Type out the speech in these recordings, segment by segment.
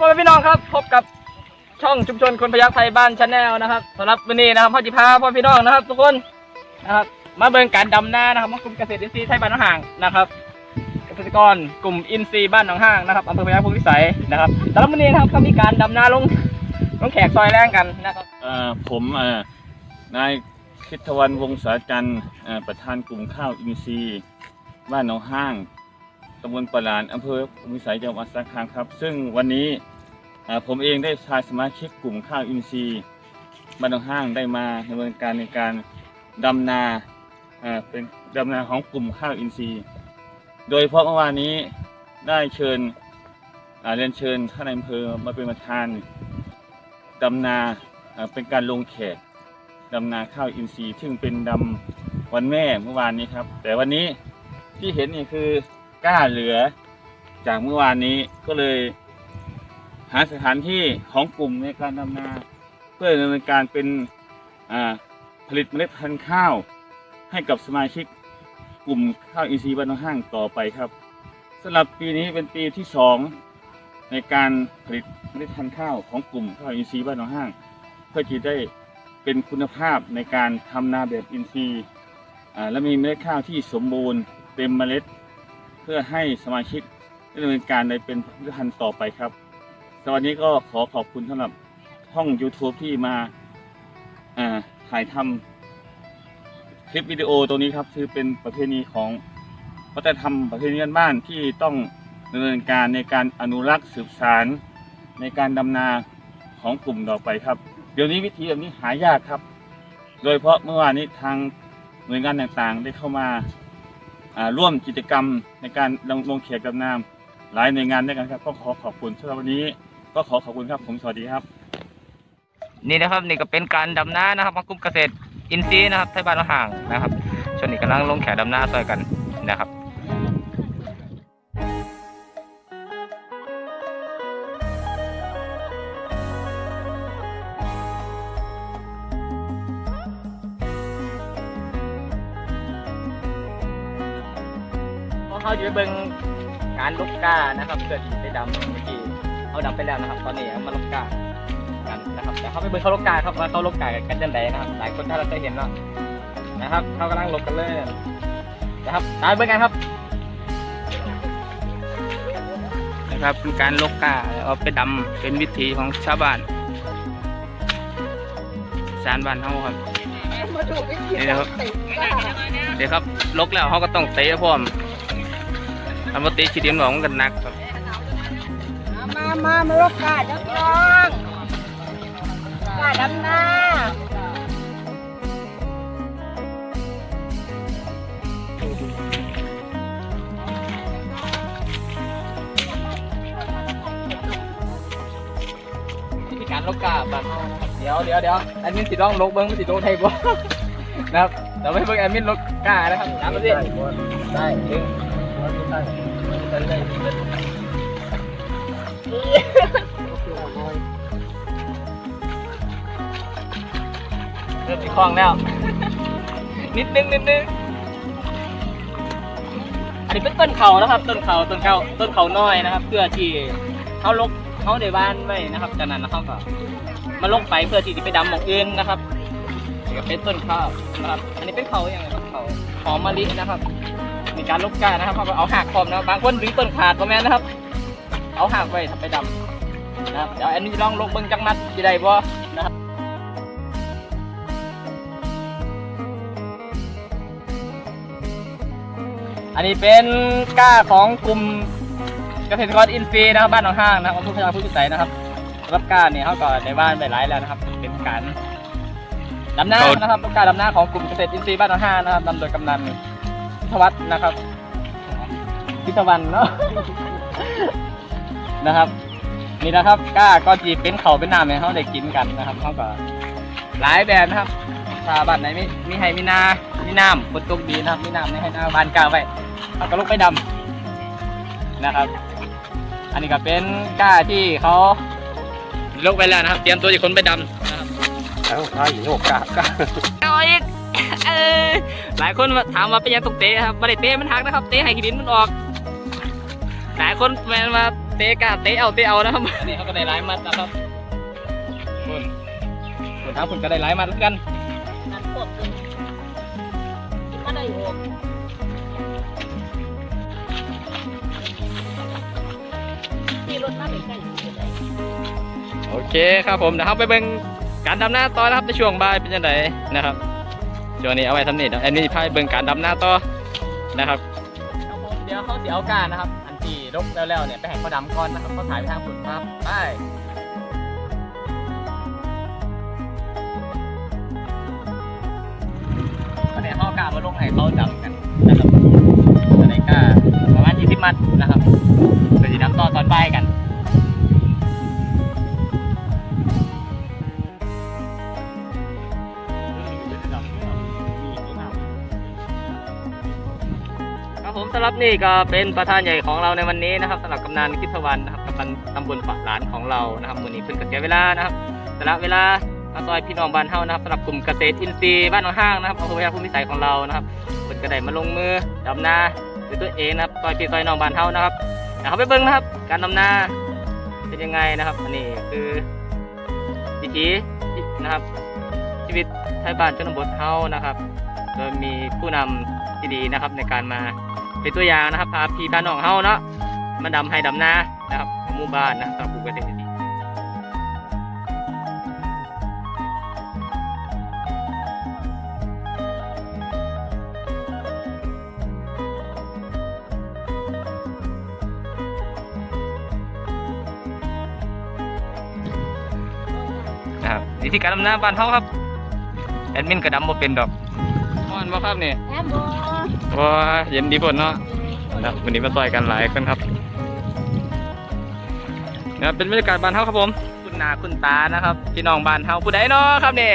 พ่อแม่พี่น้องครับพบกับช่องชุมชนคนพยัคฆ์ไทยบ้านชาแนลนะครับสำหรับวันนี้นะครับพ่อจิพาพ่อพี่น้องนะครับ ทุกคนนะครับ มาเบิ่งการดำนานะครับของกลุ่มเกษตรอินทรีย์ไทยบ้านหนองห่างนะครับ เกษตรกรกลุ่มอินทรีย์บ้านหนองห่างนะครับอำเภอพยัคฆ์ภูมิสัยนะครับสำหรับวันนี้นะครับเขามีการดำนาลงลงแขกซอยแรงกันนะครับเอ่อผมเอ่อนายคิทวันวงศาจันทร์เอ่อประธานกลุ่มข้าวอินทรีย์บ้านหนองห้างตำบลปะหลานอำเภอภูมิสัยจังหวัดสระแคครับ ซึ่งวันนี้ ผมเองได้พาสมาชิกกลุ่มข้าวอินทรีย์บ้านห้างได้มาดำเนินการในการดำนาเป็นดำนาของกลุ่มข้าวอินทรีย์ โดยเฉพาะเมื่อวานนี้ได้เชิญเรียนเชิญท่านอำเภอมาเป็นประธานดำนาเป็นการลงแขกดำนาข้าวอินทรีย์ ซึ่งเป็นดำวันแม่เมื่อวานนี้ครับ แต่วันนี้ที่เห็นนี่คือกล้าเหลือจากเมื่อวานนี้ก็เลย หาสถานที่ของกลุ่มในการดำนา เพื่อดำเนินการเป็นผลิตเมล็ดพันธุ์ข้าว ให้กับสมาชิกกลุ่มข้าวอินทรีย์บ้านหนองห้างต่อไปครับสำหรับปีนี้เป็นปีที่สองในการผลิตเมล็ดพันธุ์ข้าวของกลุ่มข้าวอินทรีย์บ้านหนองห้าง เพื่อที่ได้เป็นคุณภาพในการทำนาแบบอินทรีย์และมีเมล็ดข้าวที่สมบูรณ์เต็มเมล็ด เพื่อให้สมาชิกได้ดำเนินการในเป็นผลิตภัณฑ์ต่อไปครับ สวัสดีก็ขอขอบคุณสำหรับห้อง YouTube ที่มาถ่ายทำคลิปวิดีโอตรงนี้ครับคือเป็นประเพณีของวัฒนธรรมประเพณีบ้านที่ต้องดำเนินการในการอนุรักษ์สืบสารในการดำนาของกลุ่มต่อไปครับ เดี๋ยวนี้วิธีแบบนี้หายากครับ โดยเฉพาะเมื่อวานนี้ทางหน่วยงานต่างๆ ได้เข้ามาร่วมกิจกรรมในการลงลงแขกดำน้ำหลายหน่วยงานด้วยกันครับก็ขอขอบคุณสำหรับวันนี้ ก็ขอขอบคุณครับผมสวัสดีครับ นี่นะครับนี่ก็เป็นการดำนานะครับของกลุ่มเกษตรอินทรีย์นะครับไทยบ้านหนองห่างนะครับช่วงนี้กำลังลงแขกดำนาซอยกันนะครับพวกเขาอยู่ไปเบิ่งการลกกานะครับ เกิดไปดำเมื่อกี้เอา ดำไปแล้วนะครับ ตอนนี้มาลกกากันนะครับเดี๋ยวเขาไปเบิ่งเขาลกกาครับว่าเขาลกกากันยังไงนะครับ หลายคนถ้าเราเคยเห็นเนาะนะครับเขากำลังลกกันเลยนะครับตามไปเบิ่งกันครับนะครับเป็นการลกกาเอาไปดำเป็นวิถีของชาวบ้านสารบ้านเขาครับนี่นะครับเดี๋ยวครับลกแล้วเขาก็ต้องเตะพร้อมทำปฏิชีดินบอกมันกันนักครับ มามาม่โลกกาดน้องกาดำหน้าวิธีการลกกาบัเดี๋ยวเดี๋ยวเดี๋ยวแอดมินติดร่องลกเบิ้งไม่ติดองไทยบ่ นะครับเดี๋ไม่เบิ้งแอดมินลกกานะครับน้ำมาสิได้ได้ได้ได้ เริ่มติดคล้องแล้ว นิดนึงนิดนึงอันนี้เป็นต้นเขานะครับ ต้นเขาต้นเขาต้นเขาน้อยนะครับ เพื่อที่เขาลกเขาในบ้านไว้นะครับจากนั้นเขาก็มาลงไปเพื่อที่จะไปดำหมองอื่นนะครับนี่ก็เป็นต้นข้าวนะครับ อันนี้เป็นเขาอย่างไรครับเขาหอมมะลินะครับ มีการลกกานะครับเขาเอาหักคอมนะบางคนดึงต้นขาดประมาณนะครับ เอาหักไว้ทำไปดำนะครับเดี๋ยวอันนี้ลองลงเบิ้งจังมัดจะได้บ่นะครับอันนี้เป็นก้าของกลุ่มเกษตรกรอินทรีย์นะครับบ้านหนองห้างนะครับอำเภอพญาพุทธไสยนะครับรับก้าเนี่ยเขาก็ในบ้านไปหลายแล้วนะครับ เป็นการดำหน้านะครับการดำหน้าของกลุ่มเกษตรอินทรีย์บ้านหนองห้างนะครับนำโดยกำนันพิทวัฒน์นะครับพิทวันเนาะ นะครับ นี่นะครับก้าก็จีเป็นเขาเป็นน้ำเนี่ยเขาได้กินกันนะครับเขาก็หลายแบบนะครับถ้าบ้านไหนมีมีไห้มีนา มีน้ำฝนตกดีนะครับมีน้ำในไห้นาบ้านกล้าไว้เอากระลุกไปดำนะครับ อันนี้ก็เป็นก้าที่เขาลกไปแล้วนะครับ เตรียมตัวจะคนไปดำนะครับแล้วท้ายอยู่โลกกากาเอาอีกหลายคนถามว่าเป็นยังตกเตะครับไม่ได้เตะมันหักนะครับ เตะให้ขีดินมันออก หลายคนแมนมา เตะกล้าเตะเอาเตะเอานะครับอันนี้เขาก็ได้หลายมัดนะครับคุณคุณทั้งคุณก็ได้หลายมัดเหมือนกันนั่นกดจนก็ได้โอกที่รถมาใกล้ๆอยู่ไหนโอเคครับผมเดี๋ยวเราไปเบิ่งการดำหน้าต่อนะครับในช่วงบ่ายเป็นยังไงนะครับช่วงนี้เอาไว้ทำนี่เดี๋ยวอันนี้พาไปเบิ่งการดำหน้าต่อนะครับครับผมเดี๋ยวเขาเสียเอาการนะครับอันที่ รกแล้วๆเนี่ยไปให้เขาดำก่อนนะครับเขาถ่ายไปทางฝุ่นครับไปตอนนี้เขาเอกามาลงให้เขาดำกันนะครับจะได้กาประมาณ20มัดนะครับเดี๋ยวจะดำต่อตอนบ่ายกัน นี่ก็เป็นประธานใหญ่ของเราในวันนี้นะครับสำหรับกำนันคิดวันนะครับกำนันตำบลฝาหลานของเรานะครับวันนี้เพิ่นก็เสียเวลานะครับสละเวลามาซอยพี่น้องบ้านเฮานะครับสำหรับกลุ่มเกษตรอินทรีย์บ้านหนองห้างนะครับอำเภอพญาภูมิสัยของเรานะครับเพิ่นก็ได้มาลงมือดำนาด้วยตัวเองนะครับซอยพี่ซอยน้องบ้านเฮานะครับเดี๋ยวเขาไปเบิ่งนะครับ การดำนาเป็นยังไงนะครับอันนี้คือวิถีนะครับ ชีวิตไทยบ้านชนบทเฮานะครับ โดยมีผู้นำที่ดีนะครับในการมา เป็นตัวอย่างนะครับพาพี่พาน้องเฮาเนาะมาดำให้ดำนานะครับของหมู่บ้านนะสำหรับผู้เกษตรดีนะครับวิธีการดำนาบ้านเฮาครับ แอดมินก็ดำบ่เป็นดอกม่อนบ่ครับนี่แอมโบ ว้าเย็นดีฝนเนาะนะครับวันนี้มาซอยกันหลายคนครับนะครับเป็นบรรยากาศบ้านเฮาครับผม คุณนาคุณตานะครับพี่น้องบ้านเฮาผู้ใดเนาะครับนี่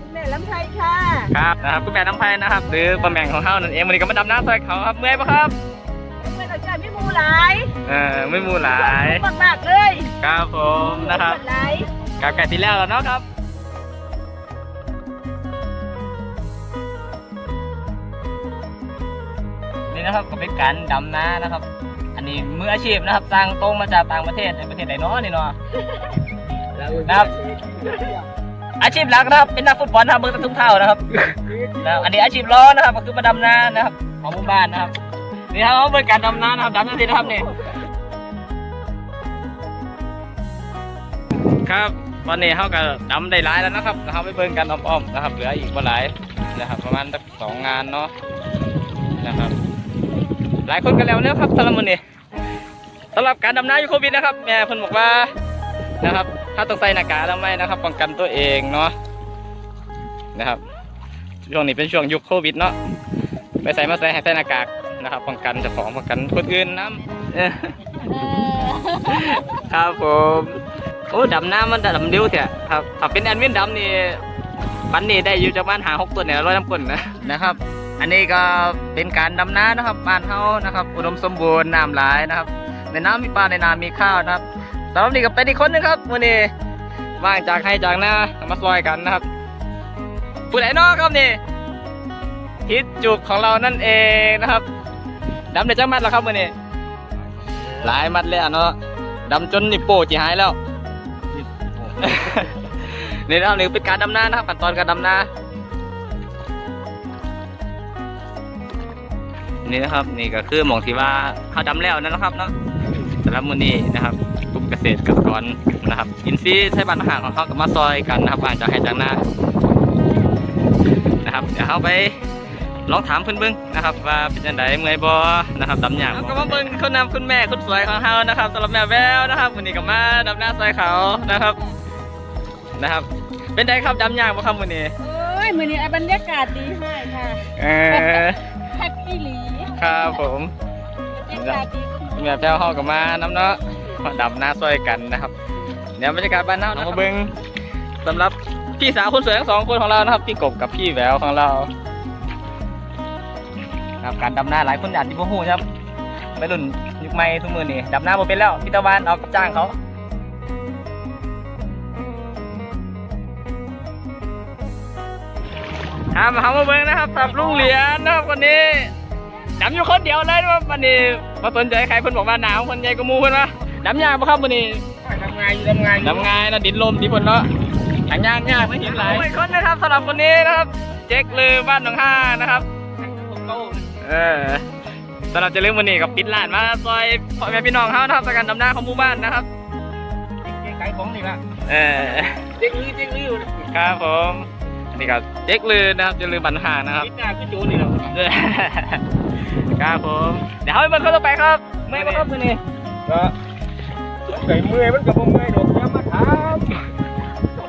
คุณแม่ลำไทยค่ะครับนะครับคุณแม่น้ำไพนะครับ หรือป้าแมงของเฮานั่นเองวันนี้ก็มาดำน้ำซอยเขาครับเมื่อยปะครับเมื่อเราจะไม่มูหลายเออไม่มูหลายมากมากๆเลยครับผมนะครับหลายกับไก่ที่แล้วแล้วเนาะครับ นี่นะครับก็เป็นการดำน้านะครับ อันนี้มืออาชีพนะครับสร้างตรงมาจากต่างประเทศในประเทศไหนเนาะนี่เนาะนะครับอาชีพหลักนะครับเป็นนักฟุตบอลนะครับเบอร์ตะทุกเท่านะครับนะครับอันนี้อาชีพรองนะครับก็คือมาดำน้านะครับของหมู่บ้านนะครับนี่ครับเขาบริการดำน้านะครับดำน้าทีนะครับนี่ครับวันนี้เขาก็ดำได้หลายแล้วนะครับเขาไปเบิ่งกันอ้อมๆนะครับ เหลืออีกบ่หลายนะครับ ประมาณสักสองงานเนาะนะครับ หลายคนกันแล้วเนี่ยครับสำหรับวันนี้สำหรับการดำน้ำยูโควิดนะครับแม่เพิ่นบอกว่านะครับ ถ้าต้องใส่หน้ากากอนามัยนะครับป้องกันตัวเองเนาะนะครับช่วงนี้เป็นช่วงยุคโควิดเนาะไปใส่มาใส่ให้ใส่หน้ากากนะครับป้องกันเจ้าของป้องกันคนอื่นน้ำครับผมโอ้ดำน้ำมันดำเร็วเถอะครับถ้าเป็นแอดมินดำนี่ปันนี่ได้อยู่ประมาณหาหกตัวเนี่ยร้อยน้ำก้นนะนะครับ อันนี้ก็เป็นการดำน้ำนะครับบ้านเฮานะครับ อุดมสมบูรณ์น้ำหลายนะครับ ในน้ำมีปลาในนามีข้าวนะครับสำหรับนี่ก็เป็นอีกคนหนึงครับวันนี้ว่างจากให้จากหน้ามาซอยกันนะครับผู้ใดเนอกครับนี่ฮิตจุกของเรานั่นเองนะครับดำในจังมัดแล้วครับวันนี้หลายมัดเลยอะเนาะดำจนนิโป้จีหายแล้วนี่นะครับนี่เป็นการดำน้านะครับขั้นตอนการดำน้า นี่นะครับ นี่ก็คือหมองที่ว่าเขาดำแล้วนั่นนะครับเนาะสำหรับมื้อนี้นะครับกลุ่มเกษตรกรนะครับ อินซีใช้บ้านอาหารของเขากับมาซอยกันนะครับอ่านจากให้จากหน้านะครับเดี๋ยวเขาไปลองถามเพื่อนเบิ้งนะครับ ว่าเป็นจังไดเมื่อยบ่นะครับดำอย่างก็มาเบิ้งคนนำคุณแม่คุณสวยของเฮานะครับสำหรับแม่แววนะครับวันนี้ก็มาดำหน้าซอยเขานะครับนะครับ เป็นไงครับจำยากบ่ครับวันนี้ ยมื้อนี้บรรยากาศดีมากค่ะเออแฮปปี้หลีครับผมบรรยากาศดีแม่แพ้วเฮากับมาน้ำเนาะมาดำหน้าซอยกันนะครับเดี๋ยวบรรยากาศบ้านเฮานะครับมาเบิ่งสำหรับพี่สาวคนสวยทั้งสองคนของเรานะครับพี่กบกับพี่แหววของเราครับการดำหน้าหลายคนอาจจะบ่ฮู้ครับไม่รุ่นยุคใหม่ทุกมือนี่ดำหน้าบ่เป็นแล้วพี่ตะวันเอากับจ้างเขา หามาหามาเบิ่งนะครับสำหรับลุงเหรียญนะครับวันนี้ดำอยู่คนเดียวเลยว่าวันนี้มาสนใจใครเพิ่นบอกว่าหนาวคนใหญ่ก็มูเพิ่นว่าดำยากปะครับวันนี้ทำงานอยู่ทำงานดำง่ายนะดินลมดิบนเนาะทางยากยากไม่เห็นหลายอีกคนนะครับสำหรับคนนี้นะครับเจ๊กลือบ้านหนองห้านะครับเออสำหรับเจะลืมวันนี้กับปิดร้านมาซอยพ่อแม่พี่น้องเขานะครับสกันดำหน้าของหมู่บ้านนะครับขายของนี่ละเออเจ๊งลือเจ๊งลือครับผมอั นนี้ก็เจ๊กลือนะครับเจะลืมบ้านหนองห้านะครับคิดหน้าคือโจนี่ละครับผม เดี๋ยวให้เบิ่งเข้าต่อไปครับ ไม่มาครับตัวนี้ก็ไก่เมื่อยมันก็บ่เมื่อยดอกอย่ามาถาม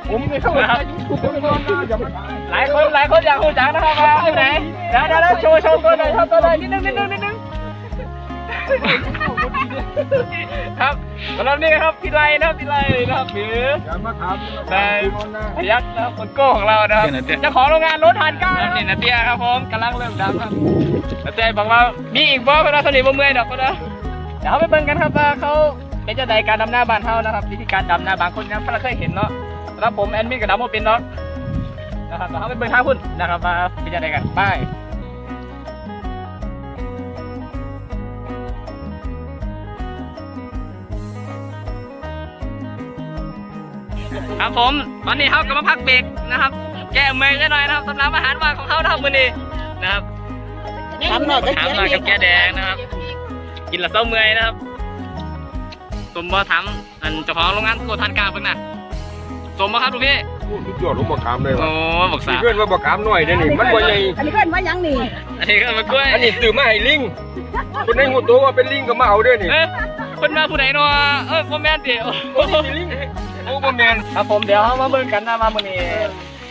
ผมนี่เข้าใจผมก็บ่อย่ามาถามหลายคนหลายคนอยากรู้จักนะครับว่าอยู่ไหนเดี๋ยวเดี๋ยวเดี๋ยวโชว์โชว์ตัวหน่อยโชว์ตัวหน่อยนิดนึงนิดนึงนิดนึง ครับสำหรับนี่นะครับพี่ไลนะครับพี่ไลนะครับหรืออย่ามาถามนายพยักษ์นะครับคนโก้ของเรานะครับเจ้าของโรงงานรถหันก้าวนี่นาเตียครับผมกำลังเริ่มดังครับนาเตียบอกว่ามีอีกบ่เพราะว่าสนิทบ่เมื่อยดอกก็นะเดี๋ยวเราไปเบิ่งกันครับว่าเขาเป็นจะใดการดำหน้าบ้านเฮานะครับวิธีการดำหน้าบางคนยังไม่เคยเห็นเนาะสำหรับผมแอดมินกับดำบ่เป็นเนาะนะครับเราไปเบิ่งทางพุ่นนะครับว่าเป็นจะใดกันไป ครับผมตอนนี้เขาก็มาพักเบรกนะครับ แก้เมื่อยนิดหน่อยนะครับสำหรับอาหารว่างของเขานะครับมื้อนี้นะครับทำหน่อยก็ถามหน่อยกับแก้แดงนะครับ กินและเศร้าเมื่อยนะครับสมบ่ถามอันเจ้าของโรงงานโกทานกลางเพิ่งน่ะสมบ่ครับทุกพี่พูดยอดลงมาขามเลยโอ้ว่ะบอกมีสาวเพื่อนว่าบ่ขามหน่อยเด้อนี่มันบ่ใหญ่อันนี้เพื่อนว่ายังนี่อันนี้ก็มากล้วยอันนี้ซื้อมาให้ลิงคนในหูตัวว่าเป็นลิงก็มาเอาเด้อนี่เอ้ยคนมาผู้ใดเนาะเออพ่อแม่นดิโอ้ โอ้นี่ลิงโอ้บ่แม่นครับผมเดี๋ยวเรามาเบิ่งกันนะมามื้อนี้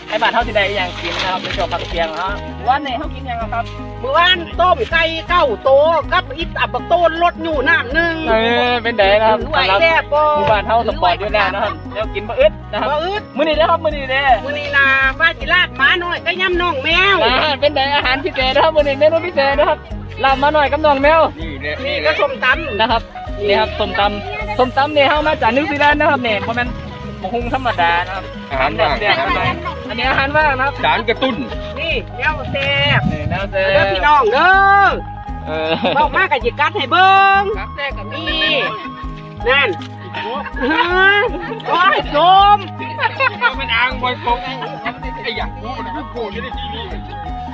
ให้บ้านเฮาสิได้อหยังกินนะครับในช่วงพักเที่ยงเนาะวันนี้เฮากินหยังครับเมื่อวานต้มไก่เก้าโตกับอีตับบักโตนรถอยู่น้ำหนึ่งเออเป็นไดนะครับไหวสำหรับแซ่บบ่หมู่บ้านเฮาสปอร์ตอยู่แล้วนะครับเดี๋ยวกินบ่อึดนะครับบ่อึดมื้อนี้เด้อครับมื้อนี้เด้อ มื้อนี้นะว่าสิลาดหมาหน่อยก็ย่ำน้องแมว อาหารเป็นไดอาหารพิเศษนะครับมื้อนี้เมนูพิเศษนะครับลาบมาหน่อยกับน้องแมวนี่แหละนี่นี่แหก็ละชมตำนะครับนี่ครับส้มตำส้มตำเนี่ยเฮามาจากนิวซีแลนด์นะครับเนี่ยเพราะมัน หมูหุงธรรมดานะครับอาหารว่างเดี๋ยวๆหน่อยอันนี้อาหารว่างนะครับ สารกระตุ้น นี่แนวแซ่บนี่น่าจะเด้อพี่น้องเด้อเออบอกมากกับจิกัดให้เบิ่งครับแซ่บกับนี่นั่นโอ้ยชมมันอ่างบ่อยตกไอ้หยังกูมันกูอยู่ในทีวี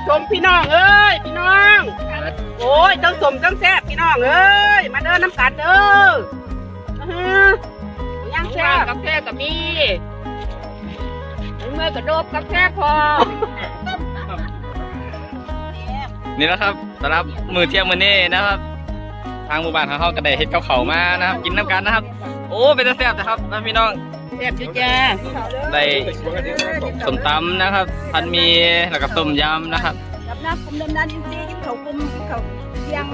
ชมพี่น้องเอ้ยพี่น้อง โอ้ยจังสมจังแซ่บพี่น้องเอ้ยมาเด้อน้ำกันเด้ออื้อหือย่างแซ่บกับแซ่บกับมีเมื่อกระโดบกับแซ่บพอนี่นะครับสำหรับมื้อเที่ยงมื้อนี้นะครับ ทางหมู่บ้านของเขาก็ได้เฮ็ดข้าวเขาวมานะครับ กินน้ำกันนะครับ โอ้เป็นตาแซ่บนะครับท่านพี่น้อง แซ่บจุจ้าได้ส้มตำนะครับพันหมีแล้วก็ต้มยำนะครับกับน้ำกลมดำน้ำอินทรีย์กินเขาวกลมกินเขาวเที่ยง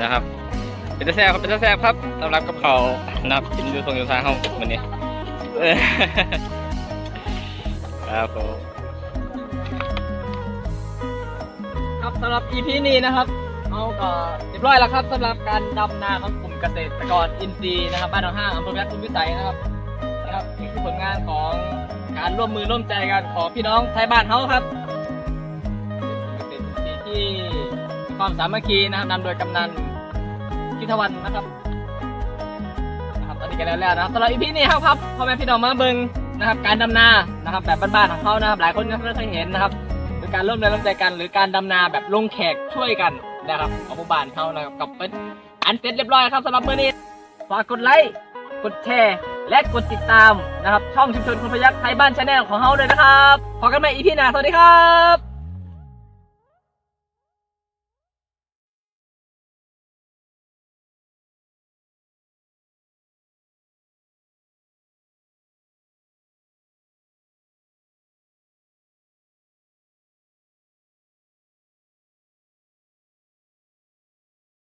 นะครับ เป็นตาแซ่บครับเป็นตาแซ่บครับสำหรับกับเขานะครับกินดูทรงอยู่ทางห้องวันนี้ครับผมครับสำหรับ EP นี้นะครับ เอาก็เรียบร้อยแล้วครับสำหรับการดำนาของกลุ่มเกษตรกรอินทรีย์นะครับบ้านหนองห้างอำเภอยักษ์คุณวิสัยนะครับนะครับนี่คือผลงานของการร่วมมือร่วมใจกันของพี่น้องไทยบ้านเขาครับเป็นอินทรีย์ที่มีความสามัคคีนะครับนำโดยกำนัน พิทวันนะครับนะครับตอนนี้กันแล้วแล้วนะครับสำหรับอีพีนี้ครับครับพ่อแม่พี่น้องมาเบิ่งนะครับ การดำนานะครับ แบบบ้านๆของเขานะครับ หลายคนก็ไม่เคยเห็นนะครับเป็นการร่วมแรงร่วมใจกัน หรือการดำนาแบบลงแขกช่วยกันนะครับของหมู่บ้านเขานะครับกับเป็นอันเสร็จเรียบร้อยครับสำหรับมื้อนี้ฝากกดไลค์กดแชร์และกดติดตามนะครับ ช่องชุมชนคนพยัคฆ์ไทยบ้านชาแนลของเขาเลยนะครับพอกันใหม่อีพีหน้าสวัสดีครับ